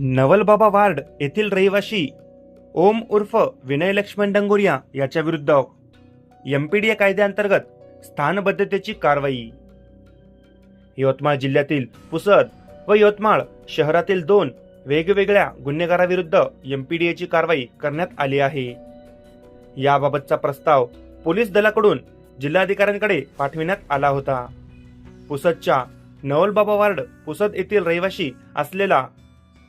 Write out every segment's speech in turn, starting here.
नवलबाबा ward येथील रहिवाशी ओम उर्फ विनय लक्ष्मण डंगोरिया याच्या विरुद्ध एमपीडीए कायद्याअंतर्गत स्थानबद्धतेची कारवाई. यवतमाळ जिल्ह्यातील पुसद व यवतमाळ शहरातील दोन वेगवेगळ्या गुन्हेगाराविरुद्ध एमपीडीएची कारवाई करण्यात आली आहे. याबाबतचा प्रस्ताव पोलीस दलाकडून जिल्हाधिकाऱ्यांकडे पाठविण्यात आला होता. पुसदच्या नवलबाबा वार्ड पुसद येथील रहिवाशी असलेला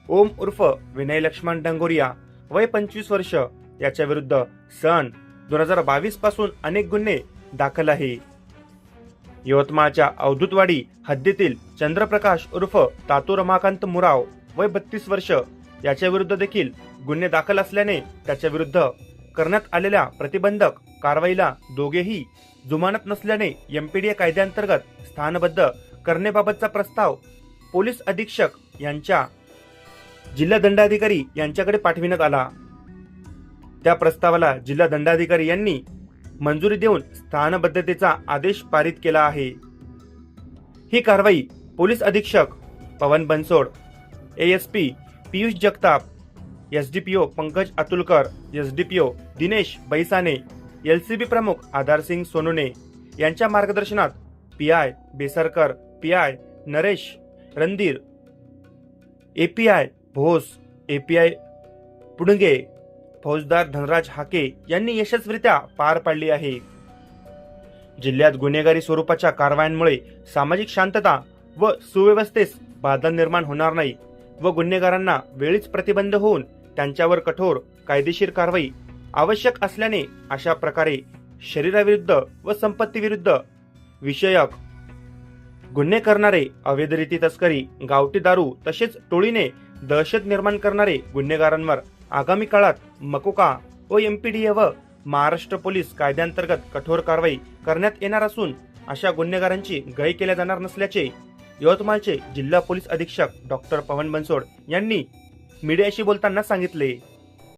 ओम उर्फ विनय लक्ष्मण डंगोरिया वय पंचवीस वर्ष याच्या विरुद्ध सन दोन हजार बावीसपासून अनेक गुन्हे दाखल आहे. यवतमाळच्या अवधूतवाडी हद्दीतील चंद्रप्रकाश उर्फ तातू रमाकांत मुराव वय बत्तीस वर्ष याच्या विरुद्ध देखील गुन्हे दाखल असल्याने त्याच्या विरुद्ध करण्यात आलेल्या प्रतिबंधक कारवाईला दोघेही जुमानत नसल्याने एमपीडीए कायद्याअंतर्गत स्थानबद्ध करण्याबाबतचा प्रस्ताव पोलीस अधीक्षक यांच्या जिल्हा दंडाधिकारी यांच्याकडे पाठविण्यात आला. त्या प्रस्तावाला जिल्हा दंडाधिकारी यांनी मंजुरी देऊन स्थानबद्धतेचा आदेश पारित केला आहे. ही कारवाई पोलीस अधीक्षक Pawan Bansod ASP Piyush Jagtap SDPO Pankaj Atulkar SDPO Dinesh Baisane LCB प्रमुख आधारसिंग सोनुने यांच्या मार्गदर्शनात P I Besarkar P I Naresh Randhir A P I Bhos A P I Punge फौजदार धनराज हाके यांनी यशस्वीरित्या पार पाडली आहे. जिल्ह्यात गुन्हेगारी स्वरूपाच्या कारवायांमुळे सामाजिक शांतता व सुव्यवस्थेस बाधा निर्माण होणार नाही व गुन्हेगारांना वेळीच प्रतिबंध होऊन त्यांच्यावर कठोर कायदेशीर कारवाई आवश्यक असल्याने अशा प्रकारे शरीराविरुद्ध व संपत्तीविरुद्ध विषयक गुन्हे करणारे अवैध रीती तस्करी गावठी दारू तसेच टोळीने दहशत निर्माण करणारे गुन्हेगारांवर आगामी काळात मकोका व एमपीडीए व महाराष्ट्र पोलीस कायद्यांतर्गत कठोर कारवाई करण्यात येणार असून अशा गुन्हेगारांची गय केल्या जाणार नसल्याचे यवतमाळचे जिल्हा पोलीस अधीक्षक डॉक्टर पवन बनसोड यांनी मीडियाशी बोलताना सांगितले.